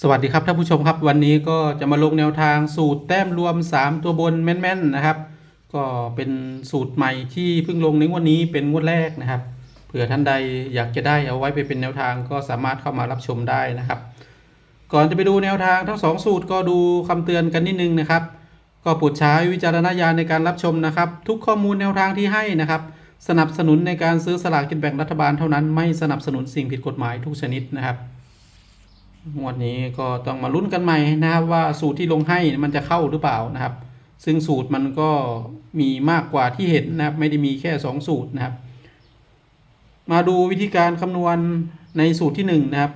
สวัสดีครับท่านผู้ชมครับวันนี้ก็จะมาลงแนวทางสูตรแต้มรวม 3 ตัวบนแม่นๆนะครับ ก็เป็นสูตรใหม่ที่เพิ่งลงในงวันนี้เป็นงวดแรกนะครับ เผื่อท่านใดอยากจะได้เอาไว้ไปเป็นแนวทางก็สามารถเข้ามารับชมได้นะครับ ก่อนจะไปดูแนวทางทั้งสองสูตรก็ดูคำเตือนกันนิดนึงนะครับ ก็โปรดใช้วิจารณญาณในการรับชมนะครับ ทุกข้อมูลแนวทางที่ให้นะครับ สนับสนุนในการซื้อสลากกินแบ่งรัฐบาลเท่านั้นไม่สนับสนุนสิ่งผิดกฎหมายทุกชนิดนะครับ งวดนี้ก็ต้องมาลุ้นกันใหม่นะครับว่าสูตรที่ลงให้มันจะเข้าหรือเปล่านะครับ ซึ่งสูตรมันก็มีมากกว่าที่เห็นนะครับ ไม่ได้มีแค่ 2 สูตรนะครับ มาดูวิธีการคำนวณในสูตรที่1นะครับ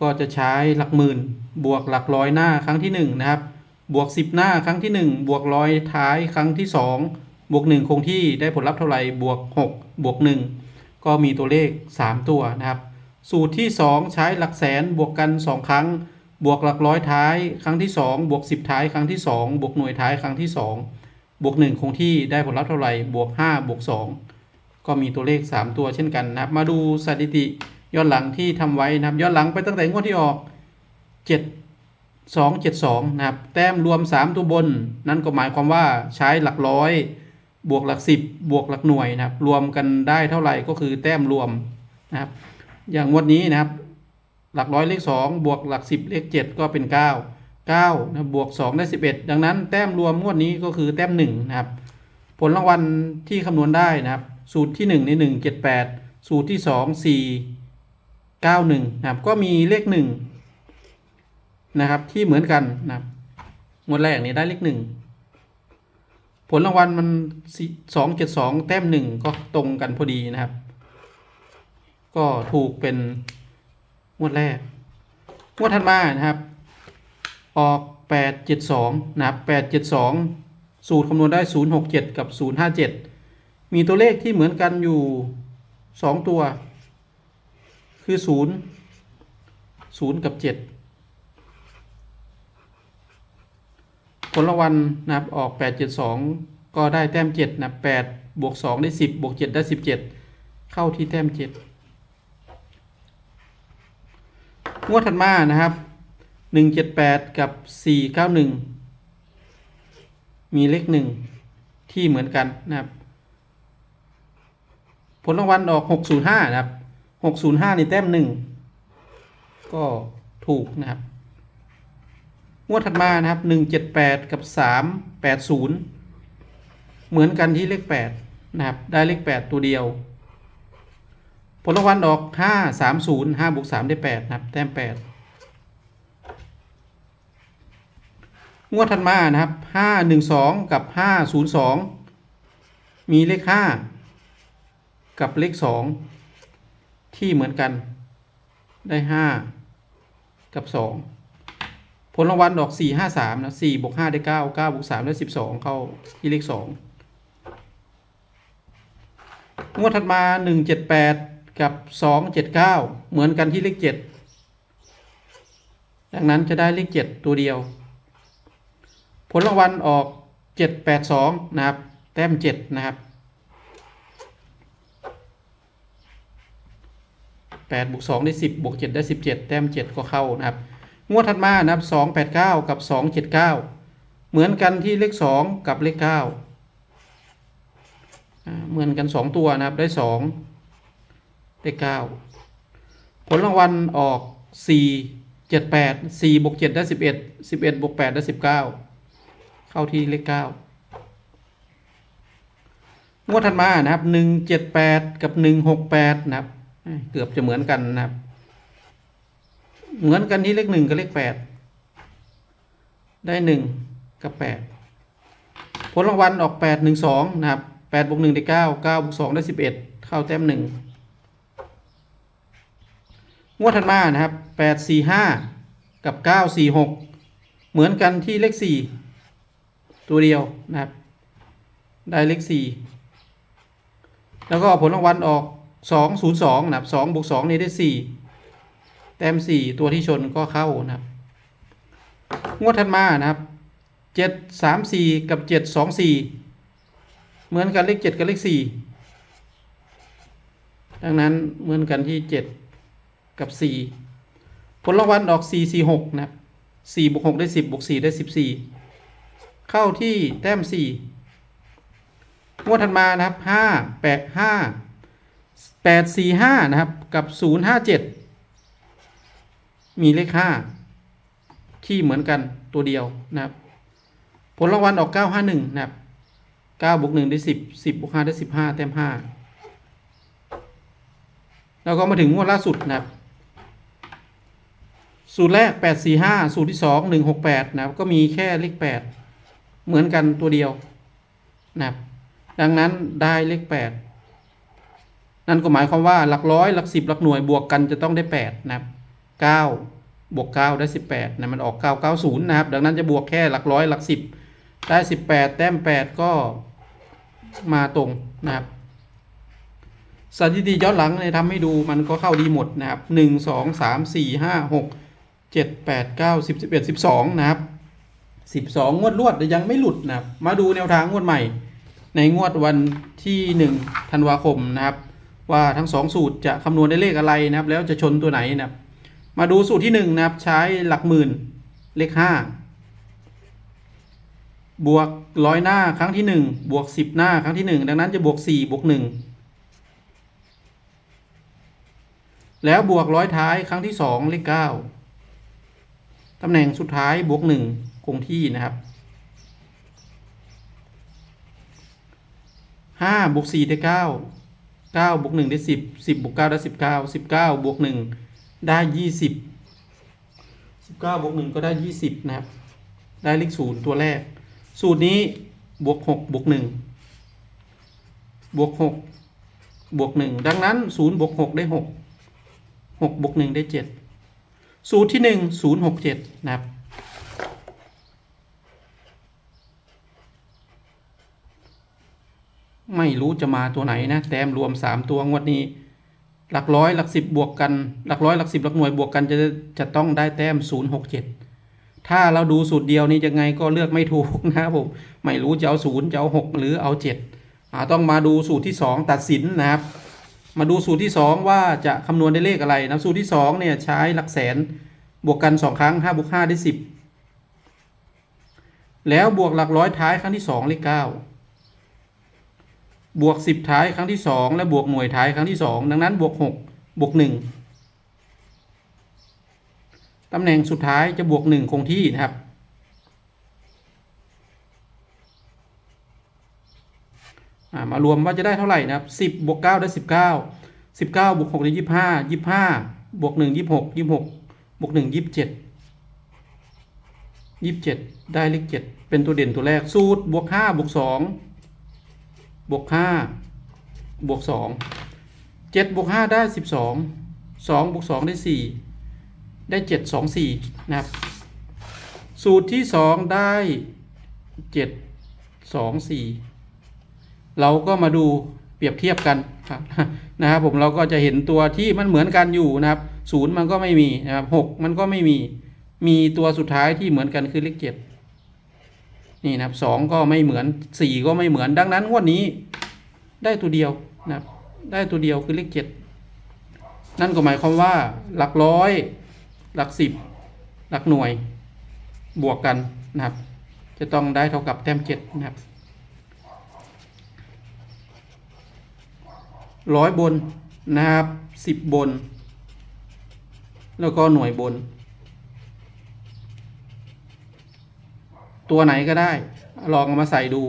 ก็จะใช้หลักหมื่น บวกหลักร้อยหน้าครั้งที่ 1 นะครับ บวก 10 หน้าครั้งที่ 1 บวกร้อยท้ายครั้งที่ 2 บวก 1 คงที่ได้ผลลัพธ์เท่าไหร่บวก 6 บวก 1 ก็มีตัวเลข 3 ตัวนะครับ สูตรที่ 2 ใช้หลักแสนบวกกัน 2 ครั้ง บวกหลักร้อยท้ายครั้งที่ 2 บวก 10 ท้ายครั้งที่ 2 บวกหน่วยท้ายครั้งที่ 2 บวก 1 คงที่ได้ผลลัพธ์เท่าไหร่บวก 5 บวก 2 ก็มีตัวเลข 3 ตัวเช่นกันนะครับ มาดูสถิติย้อนหลังที่ทำไว้นะครับย้อนหลังไปตั้งแต่งวดที่ออก 7 2 7 2นะครับแต้มรวม 3 ตัวบน นั่นก็หมายความว่าใช้หลักร้อย บวกหลัก 10 บวกหลักหน่วยนะครับรวมกันได้เท่าไหร่ก็คือแต้มรวมนะครับ อย่างงวดนี้นะครับ หลักร้อยเลขสองบวกหลักสิบเลขเจ็ดก็เป็นเก้าเก้านะบวกสองได้สิบเอ็ดดังนั้นแต้มรวมงวดนี้ก็คือแต้มหนึ่งนะครับ ผลรางวัลที่คำนวณได้นะครับ สูตรที่หนึ่งในหนึ่งเจ็ดแปดสูตรที่สองสี่เก้าหนึ่งนะครับ ก็มีเลขหนึ่งนะครับ ที่เหมือนกันนะครับงวดแรกนี้ได้เลขหนึ่งผลรางวัลมันสองเจ็ดสองแต้มหนึ่งก็ตรงกันพอดีนะครับ ก็ถูกเป็นงวดแรกงวดถัดมานะครับ ออก 872 นะครับ 872 สูตรคำนวณได้ 067 กับ 057 มีตัวเลขที่เหมือนกันอยู่ 2 ตัว คือ 0 0 กับ 7 ผลรางวัลนะครับ ออก 872 ก็ได้แต้ม 7 นะ 8 บวก 2 ได้ 10 บวก 7 ได้ 17 เข้าที่แต้ม 7 งวดถัดมานะครับหนึ่งเจ็ดแปดกับสี่เก้าหนึ่งมีเลขหนึ่งที่เหมือนกันนะครับ ผลรางวัลออกหกศูนย์ห้านะครับหกศูนย์ห้าในแต้มหนึ่งก็ถูกนะครับ งวดถัดมานะครับหนึ่งเจ็ดแปดกับสามแปดศูนย์เหมือนกันที่เลขแปดนะครับ ได้เลขแปดตัวเดียว ผลรางวัลออกห้าสามศูนย์ห้าบวกสามได้แปดนะครับ แต้มแปดงวดถัดมานะครับห้าหนึ่งสองกับห้าศูนย์สองมีเลขห้ากับเลขสองที่เหมือนกันได้ห้ากับสองผลรางวัลออกสี่ห้าสามนะสี่บวกห้าได้เก้าเก้าบวกสามได้สิบสองเข้าที่เลขสองงวดถัดมาหนึ่งเจ็ดแปด กับสองเจ็ดเก้าเหมือนกันที่เลขเจ็ดดังนั้นจะได้เลขเจ็ดตัวเดียว ผลรางวัลออกเจ็ดแปดสองนะครับ แต้มเจ็ดนะครับแปดบวกสองได้สิบบวกเจ็ดได้สิบเจ็ดแต้มเจ็ดก็เข้านะครับ งวดถัดมานะครับสองแปดเก้ากับสองเจ็ดเก้าเหมือนกันที่เลขสองกับเลขเก้าเหมือนกันสองตัวนะครับได้สอง ได้เก้าผลรางวัลออกสี่เจ็ดแปดสี่บวกเจ็ดได้สิบเอ็ดสิบเอ็ดบวกแปดได้สิบเก้าเข้าที่เลขเก้างวดถัดมานะครับหนึ่งเจ็ดแปดกับหนึ่งหกแปดนะครับ เกือบจะเหมือนกันนะครับ เหมือนกันที่เลขหนึ่งกับเลขแปดได้หนึ่งกับแปดผลรางวัลออกแปดหนึ่งสองนะครับแปดบวกหนึ่งได้เก้าเก้าบวกสองได้สิบเอ็ดเข้าแต้มหนึ่ง งวดถัดมานะครับแปดสี่ห้ากับเก้าสี่หกเหมือนกันที่เลขสี่ตัวเดียวนะครับ ได้เลขสี่แล้วก็ผลรางวัลออกสองศูนย์สองนะครับสองบวกสองนี่ได้สี่แต้มสี่ตัวที่ชนก็เข้านะครับ งวดถัดมานะครับเจ็ดสามสี่กับเจ็ดสองสี่เหมือนกันเลขเจ็ดกับเลขสี่ดังนั้นเหมือนกันที่เจ็ด กับ 4 ผลรางวัลออกสี่สี่หกนะครับสี่บวกหกได้สิบวกสี่ได้สิบสี่เข้าที่แต้มสี่งวดถัดมานะครับห้าแปดห้าแปดสี่ห้านะครับ กับศูนย์ห้าเจ็ดมีเลขห้าที่เหมือนกันตัวเดียวนะครับ ผลรางวัลออกเก้าห้าหนึ่งนะครับเก้าบวกหนึ่งได้สิบสิบวกห้าได้สิบห้าแต้มห้าแล้วก็มาถึงงวดล่าสุดนะครับ สูตรแรก 845 สูตรที่ 2 168 นะครับ ก็มีแค่เลข 8 เหมือนกันตัวเดียวนะครับดังนั้นได้เลข 8 นั่นก็หมายความว่าหลักร้อยหลักสิบหลักหน่วยบวกกันจะต้องได้ 8 นะครับ 9 บวก 9 ได้ 18 นะ มันออก 990 นะครับ ดังนั้นจะบวกแค่หลักร้อยหลักสิบได้ 18 แต้ม 8 ก็มาตรงนะครับสถิติย้อนหลังเนี่ยทำให้ดูมันก็เข้าดีหมดนะครับหนึ่งสองสามสี่ห้าหก เจ็ดแปดเก้าสิบสิบเอ็ดสิบสองนะครับสิบสองงวดรวดแต่ยังไม่หลุดนะครับมาดูแนวทางงวดใหม่ ในงวดวันที่หนึ่งธันวาคมนะครับ ว่าทั้งสองสูตรจะคำนวณได้เลขอะไรนะครับ แล้วจะชนตัวไหนนะครับ มาดูสูตรที่หนึ่งนะครับใช้หลักหมื่นเลขห้าบวกร้อยหน้าครั้งที่หนึ่งบวกสิบหน้าครั้งที่หนึ่งดังนั้นจะบวกสี่บวกหนึ่งแล้วบวกร้อยท้ายครั้งที่สองเลขเก้า ตำแหน่งสุดท้ายบวกหนึ่งคงที่นะครับห้าบวกสี่ได้เก้าเก้าบวกหนึ่งได้สิบสิบบวกเก้าได้สิบเก้าสิบเก้าบวกหนึ่งได้ยี่สิบสิบเก้าบวกหนึ่งก็ได้ยี่สิบนะครับ ได้เลขศูนย์ตัวแรก สูตรนี้บวกหกบวกหนึ่งบวกหกบวกหนึ่งดังนั้นศูนย์บวกหกได้หกหกบวกหนึ่งได้เจ็ด สูตรที่หนึ่งศูนย์หกเจ็ดนะครับ ไม่รู้จะมาตัวไหนนะ แต้มรวมสามตัวงวดนี้ หลักร้อยหลักสิบบวกกัน หลักร้อยหลักสิบหลักหน่วยบวกกันจะจะต้องได้แต้มศูนย์หกเจ็ดถ้าเราดูสูตรเดียวนี้ยังไงก็เลือกไม่ถูกนะครับผม ไม่รู้จะเอาศูนย์จะเอาหกหรือเอาเจ็ดอ่าต้องมาดูสูตรที่สองตัดสินนะครับ มาดูสูตรที่ 2 ว่าจะคำนวณได้เลขอะไรนะสูตรที่2เนี่ยใช้หลักแสนบวกกัน 2 ครั้ง5บวก5ได้ 10 แล้วบวกหลักร้อยท้ายครั้งที่ 2 เลข 9 บวก 10 ท้ายครั้งที่ 2 และบวกหน่วยท้ายครั้งที่ 2 ดังนั้นบวก 6 บวก 1ตำแหน่งสุดท้ายจะบวก 1 คงที่นะครับ อ่า มารวมว่าจะได้เท่าไหร่นะครับสิบบวกเก้าได้สิบเก้าสิบเก้าบวกหกได้ยี่ห้ายี่ห้าบวกหนึ่งยี่หกยี่หกบวกหนึ่งยี่สิบเจ็ดยี่สิบเจ็ดได้เลขเจ็ดเป็นตัวเด่นตัวแรกสูตรบวกห้าบวกสองบวกห้าบวกสองเจ็ดบวกห้าได้สิบสองสองบวกสองได้สี่ได้เจ็ดสองสี่นะครับ สูตรที่สองได้เจ็ดสองสี่ เราก็มาดูเปรียบเทียบกันครับนะครับผมเราก็จะเห็นตัวที่มันเหมือนกันอยู่นะครับศูนย์มันก็ไม่มีนะครับหกมันก็ไม่มี มีตัวสุดท้ายที่เหมือนกันคือเลขเจ็ดนี่นะครับสองก็ไม่เหมือนสี่ก็ไม่เหมือนดังนั้นงวดนี้ได้ตัวเดียวนะครับได้ตัวเดียวคือเลขเจ็ดนั่นก็หมายความว่าหลักร้อย หลักสิบหลักหน่วยบวกกันนะครับ จะต้องได้เท่ากับแต้มเจ็ดนะครับ ร้อยบนนะครับสิบบน แล้วก็หน่วยบน ตัวไหนก็ได้ ลองเอามาใส่ดู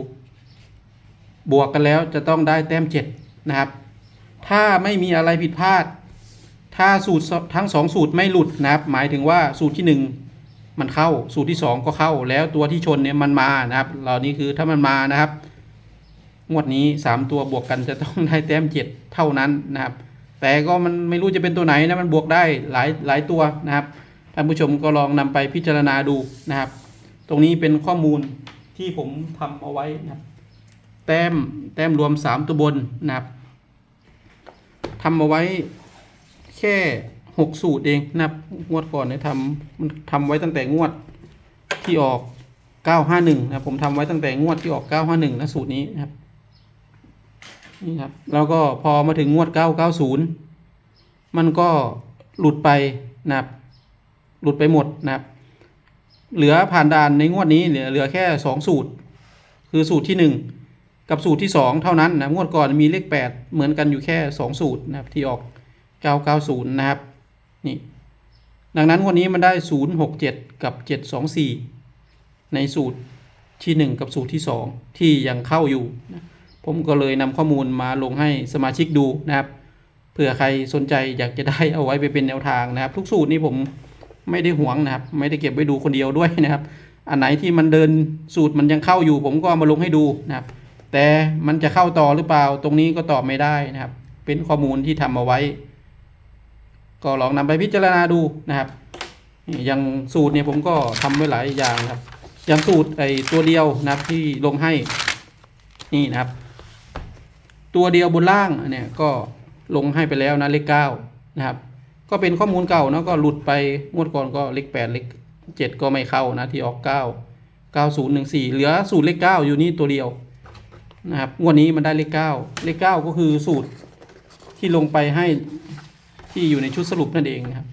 บวกกันแล้วจะต้องได้แต้มเจ็ดนะครับ ถ้าไม่มีอะไรผิดพลาด ถ้าสูตรทั้งสองสูตรไม่หลุดนะครับ หมายถึงว่าสูตรที่หนึ่งมันเข้า สูตรที่สองก็เข้า แล้วตัวที่ชนเนี่ยมันมานะครับ เหล่านี้คือถ้ามันมานะครับ งวดนี้สามตัวบวกกันจะต้องได้แต้มเจ็ดเท่านั้นนะครับ แต่ก็มันไม่รู้จะเป็นตัวไหนนะมันบวกได้หลายหลายตัวนะครับท่านผู้ชมก็ลองนำไปพิจารณาดูนะครับ ตรงนี้เป็นข้อมูลที่ผมทำเอาไว้นะครับ แต้มแต้มรวมสามตัวบนนะครับทำเอาไว้แค่หกสูตรเองนะครับงวดก่อนเนี่ยทำมันทำไว้ตั้งแต่งวดที่ออกเก้าห้าหนึ่งนะผมทำไว้ตั้งแต่งวดที่ออกเก้าห้าหนึ่งนะสูตรนี้นะครับ นี่ครับแล้วก็พอมาถึงงวด 990 มันก็หลุดไปนะครับหลุดไปหมดนะครับ เหลือผ่านด่านในงวดนี้เหลือเหลือแค่สองสูตร คือสูตรที่หนึ่งกับสูตรที่สองเท่านั้นนะงวดก่อนมีเลขแปดเหมือนกันอยู่แค่สองสูตรนะครับที่ออกเก้าเก้าศูนย์นะครับนี่ดังนั้นงวันนี้มันได้ศูนย์หกเจ็ดกับเจ็ดสองสี่ในสูตรที่หนึ่งกับสูตรที่สองที่ยังเข้าอยู่นะ ผมก็เลยนำข้อมูลมาลงให้สมาชิกดูนะครับเผื่อใครสนใจอยากจะได้เอาไว้ไปเป็นแนวทางนะครับ ทุกสูตรนี้ผมไม่ได้หวงนะครับ ไม่ได้เก็บไว้ดูคนเดียวด้วยนะครับ อันไหนที่มันเดินสูตรมันยังเข้าอยู่ ผมก็ามาลงให้ดูนะครับ แต่มันจะเข้าต่อหรือเปล่าตรงนี้ก็ตอบไม่ได้นะครับ เป็นข้อมูลที่ทำเอาไว้ ก็ลองนำไปพิจารณาดูนะครับอย่างสูตรเนี่ยผมก็ทำไว้หลายอย่างครับอย่างสูตรไอ้ตัวเดียวนะครับที่ลงให้นี่นะครับ ตัวเดียวบนล่างเนี่ยก็ลงให้ไปแล้วนะเลขเก้านะครับก็เป็นข้อมูลเก่าเนาะก็หลุดไปงวดก่อนก็เลขแปดเลขเจ็ดก็ไม่เข้านะที่ออกเก้าเก้าศูนย์หนึ่งสี่เหลือสูตรเลขเก้าอยู่นี่ตัวเดียวนะครับงวดนี้มันได้เลขเก้าเลขเก้าก็คือสูตรที่ลงไปให้ที่อยู่ในชุดสรุปนั่นเองนะครับ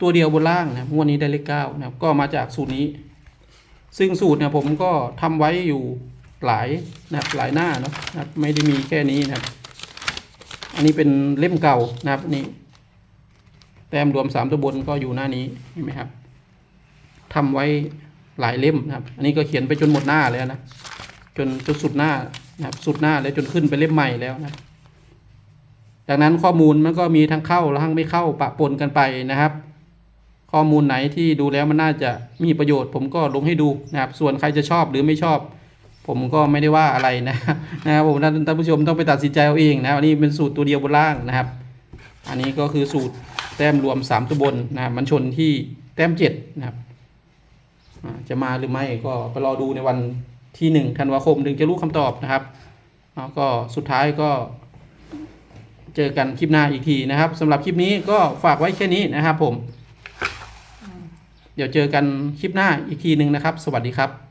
ตัวเดียวบนล่างนะครับงวดนี้ได้เลขเก้านะครับก็มาจากสูตรนี้ ซึ่งสูตรเนี่ยผมก็ทำไว้อยู่ หลายนะครับหลายหน้าเนาะนะครับไม่ได้มีแค่นี้นะครับ อันนี้เป็นเล่มเก่านะครับนี่แต้มรวมสามตัวบนก็อยู่หน้านี้เห็นไหมครับทำไว้หลายเล่มนะครับ อันนี้ก็เขียนไปจนหมดหน้าแล้วนะจนจนสุดหน้านะครับสุดหน้าแล้วจนขึ้นไปเล่มใหม่แล้วนะจากนั้นข้อมูลมันก็มีทั้งเข้าและทั้งไม่เข้าปะปนกันไปนะครับ ข้อมูลไหนที่ดูแล้วมันน่าจะมีประโยชน์ ผมก็ลงให้ดูนะครับ ส่วนใครจะชอบหรือไม่ชอบ ผมก็ไม่ได้ว่าอะไรนะนะครับผมท่านท่านผู้ชมต้องไปตัดสินใจเอาเองนะอันนี้เป็นสูตรตัวเดียวบนล่างนะครับ อันนี้ก็คือสูตรแต้มรวมสามตัวบนนะครับมันชนที่แต้มเจ็ดนะครับจะมาหรือไม่ก็ไปรอดูในวันที่หนึ่งธันวาคมถึงจะรู้คำตอบนะครับแล้วก็สุดท้ายก็เจอกันคลิปหน้าอีกทีนะครับสำหรับคลิปนี้ก็ฝากไว้แค่นี้นะครับผม เดี๋ยวเจอกันคลิปหน้าอีกทีหนึ่งนะครับ สวัสดีครับ